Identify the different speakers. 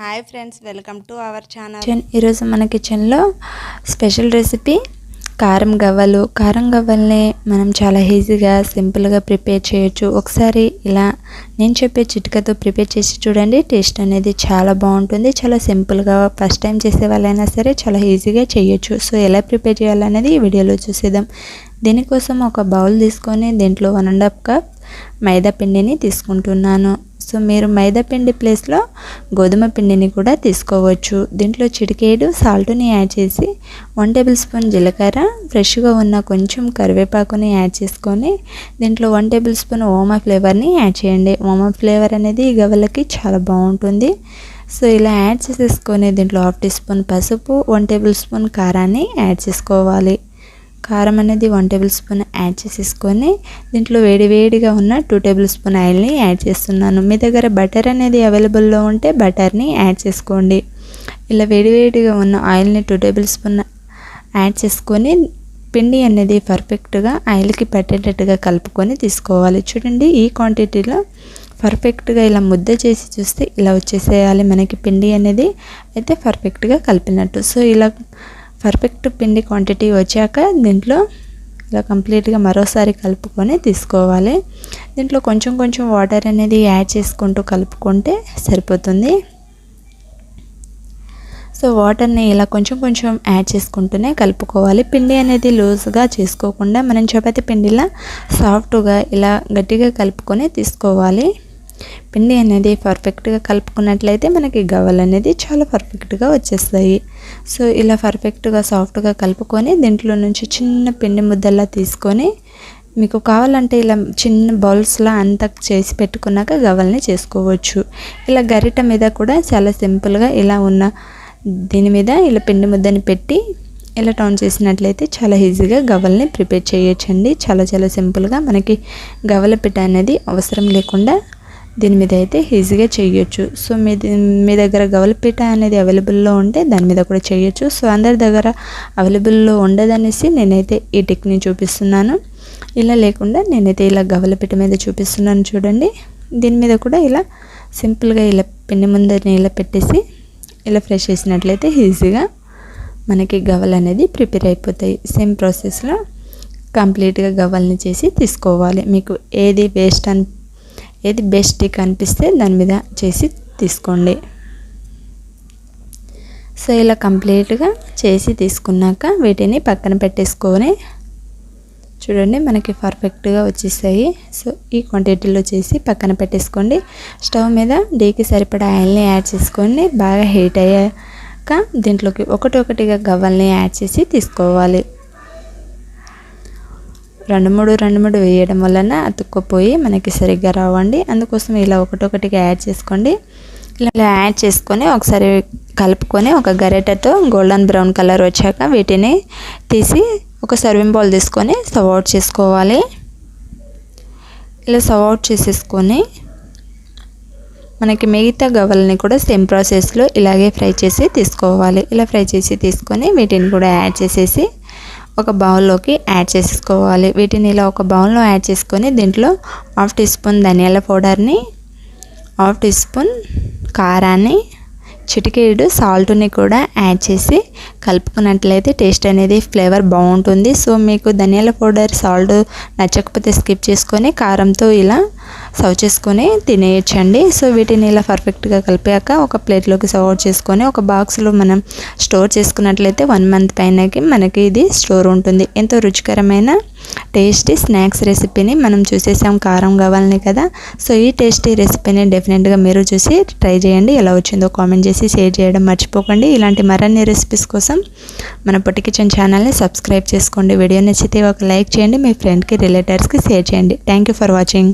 Speaker 1: Hi friends welcome to our channel.
Speaker 2: Kitchen. ఈరోజు మన కిచెన్లో స్పెషల్ రెసిపీ కారం గవ్వలు. కారం గవ్వల్ని మనం చాలా ఈజీగా సింపుల్గా ప్రిపేర్ చేయొచ్చు. ఒకసారి ఇలా నేను చెప్పే చిట్కతో ప్రిపేర్ చేసి చూడండి. టేస్ట్ అనేది చాలా బాగుంటుంది. చాలా సింపుల్గా ఫస్ట్ టైం చేసే వాళ్ళైనా సరే చాలా ఈజీగా చేయొచ్చు. సో ఎలా ప్రిపేర్ చేయాలనేది ఈ వీడియోలో చూసేద్దాం. దీనికోసం ఒక బౌల్ తీసుకొని దీంట్లో వన్ అండ్ హాఫ్ కప్ మైదా పిండిని తీసుకుంటున్నాను. సో మీరు మైదాపిండి ప్లేస్లో గోధుమ పిండిని కూడా తీసుకోవచ్చు. దీంట్లో చిటికేడు సాల్ట్ని యాడ్ చేసి వన్ టేబుల్ స్పూన్ జీలకర్ర ఫ్రెష్గా ఉన్న కొంచెం కరివేపాకుని యాడ్ చేసుకొని దీంట్లో వన్ టేబుల్ స్పూన్ ఓమా ఫ్లేవర్ని యాడ్ చేయండి. ఓమా ఫ్లేవర్ అనేది ఈ గవ్వలకి చాలా బాగుంటుంది. సో ఇలా యాడ్ చేసేసుకొని దీంట్లో హాఫ్ టీ స్పూన్ పసుపు వన్ టేబుల్ స్పూన్ కారాన్ని యాడ్ చేసుకోవాలి. కారం అనేది వన్ టేబుల్ స్పూన్ యాడ్ చేసేసుకొని దీంట్లో వేడివేడిగా ఉన్న టూ టేబుల్ స్పూన్ ఆయిల్ని యాడ్ చేస్తున్నాను. మీ దగ్గర బటర్ అనేది అవైలబుల్లో ఉంటే బటర్ని యాడ్ చేసుకోండి. ఇలా వేడివేడిగా ఉన్న ఆయిల్ని టూ టేబుల్ స్పూన్ యాడ్ చేసుకొని పిండి అనేది పర్ఫెక్ట్గా ఆయిల్కి పట్టేటట్టుగా కలుపుకొని తీసుకోవాలి. చూడండి ఈ క్వాంటిటీలో పర్ఫెక్ట్గా ఇలా ముద్ద చేసి చూస్తే ఇలా వచ్చేసేయాలి. మనకి పిండి అనేది అయితే పర్ఫెక్ట్గా కలిపినట్టు. సో ఇలా పర్ఫెక్ట్ పిండి క్వాంటిటీ వచ్చాక దీంట్లో ఇలా కంప్లీట్గా మరోసారి కలుపుకొని తీసుకోవాలి. దీంట్లో కొంచెం కొంచెం వాటర్ అనేది యాడ్ చేసుకుంటూ కలుపుకుంటే సరిపోతుంది. సో వాటర్ని ఇలా కొంచెం కొంచెం యాడ్ చేసుకుంటూనే కలుపుకోవాలి. పిండి అనేది లూజ్గా చేసుకోకుండా మనం చపాతి పిండిలా సాఫ్ట్గా ఇలా గట్టిగా కలుపుకొని తీసుకోవాలి. పిండి అనేది పర్ఫెక్ట్గా కలుపుకున్నట్లయితే మనకి గవ్వలు అనేది చాలా పర్ఫెక్ట్గా వచ్చేస్తాయి. సో ఇలా పర్ఫెక్ట్గా సాఫ్ట్గా కలుపుకొని దీంట్లో నుంచి చిన్న పిండి ముద్దలా తీసుకొని మీకు కావాలంటే ఇలా చిన్న బౌల్స్లా అంతా చేసి పెట్టుకున్నాక గవ్వల్ని చేసుకోవచ్చు. ఇలా గరిట మీద కూడా చాలా సింపుల్గా ఇలా ఉన్న దీని మీద ఇలా పిండి ముద్దని పెట్టి ఇలా టౌన్ చేసినట్లయితే చాలా ఈజీగా గవ్వల్ని ప్రిపేర్ చేయొచ్చండి. చాలా చాలా సింపుల్గా మనకి గవ్వల పిట అనేది అవసరం లేకుండా దీని మీద అయితే ఈజీగా చేయొచ్చు. సో మీ మీ దగ్గర గవలపీట అనేది అవైలబుల్లో ఉంటే దాని మీద కూడా చేయొచ్చు. సో అందరి దగ్గర అవైలబుల్లో ఉండదనేసి నేనైతే ఈ టెక్ని చూపిస్తున్నాను. ఇలా లేకుండా నేనైతే ఇలా గవలపీట మీద చూపిస్తున్నాను చూడండి. దీని మీద కూడా ఇలా సింపుల్గా ఇలా పిండి ముందరిని ఇలా పెట్టేసి ఇలా ఫ్రెష్ చేసినట్లయితే ఈజీగా మనకి గవలు అనేది ప్రిపేర్ అయిపోతాయి. సేమ్ ప్రాసెస్లో కంప్లీట్గా గవ్వల్ని చేసి తీసుకోవాలి. మీకు ఏది వేస్ట్ అని ఏది బెస్ట్ కనిపిస్తే దాని మీద చేసి తీసుకోండి. సో ఇలా కంప్లీట్గా చేసి తీసుకున్నాక వీటిని పక్కన పెట్టేసుకొని చూడండి మనకి పర్ఫెక్ట్గా వచ్చేసాయి. సో ఈ క్వాంటిటీలో చేసి పక్కన పెట్టేసుకోండి. స్టవ్ మీద డీకి సరిపడా ఆయిల్ని యాడ్ చేసుకోండి. బాగా హీట్ అయ్యాక దీంట్లోకి ఒకటి ఒకటిగా గవ్వల్ని యాడ్ చేసి తీసుకోవాలి. రెండు మూడు రెండు మూడు వేయడం వలన అతుక్కుపోయి మనకి సరిగ్గా రావండి. అందుకోసం ఇలా ఒకటొకటిగా యాడ్ చేసుకోండి. ఇలా యాడ్ చేసుకొని ఒకసారి కలుపుకొని ఒక గరిటెతో గోల్డెన్ బ్రౌన్ కలర్ వచ్చాక వీటిని తీసి ఒక సర్వింగ్ బౌల్ తీసుకొని సర్వ్ అవుట్ చేసుకోవాలి. ఇలా సర్వ్ అవుట్ చేసేసుకొని మనకి మిగతా గవ్వలని కూడా సేమ్ ప్రాసెస్లో ఇలాగే ఫ్రై చేసి తీసుకోవాలి. ఇలా ఫ్రై చేసి తీసుకొని వీటిని కూడా యాడ్ చేసేసి ఒక బౌల్లోకి యాడ్ చేసుకోవాలి వీటిని ఇలా ఒక బౌల్లో యాడ్ చేసుకొని దీంట్లో హాఫ్ టీ స్పూన్ ధనియాల పౌడర్ని హాఫ్ టీ స్పూన్ కారాన్ని చిటికేడు సాల్ట్ని కూడా యాడ్ చేసి కలుపుకున్నట్లయితే టేస్ట్ అనేది ఫ్లేవర్ బాగుంటుంది. సో మీకు ధనియాల పౌడర్ సాల్ట్ నచ్చకపోతే స్కిప్ చేసుకొని కారంతో ఇలా సర్వ్ చేసుకొని తినేయచ్చండి. సో వీటిని ఇలా పర్ఫెక్ట్గా కలిపాక ఒక ప్లేట్లోకి సర్వ్ చేసుకొని ఒక బాక్స్లో మనం స్టోర్ చేసుకున్నట్లయితే వన్ మంత్ పైనకి మనకి ఇది స్టోర్ ఉంటుంది. ఎంతో రుచికరమైన టేస్టీ స్నాక్స్ రెసిపీని మనం చూసేసాం. కారం కావాలని కదా. సో ఈ టేస్టీ రెసిపీని డెఫినెట్గా మీరు చూసి ట్రై చేయండి. ఎలా వచ్చిందో కామెంట్ చేసి షేర్ చేయడం మర్చిపోకండి. ఇలాంటి మరిన్ని రెసిపీస్ కోసం మన పొట్టి కిచెన్ ఛానల్ని సబ్స్క్రైబ్ చేసుకోండి. వీడియో నచ్చితే ఒక లైక్ చేయండి. మీ ఫ్రెండ్కి రిలేటర్స్కి షేర్ చేయండి. Thank you for watching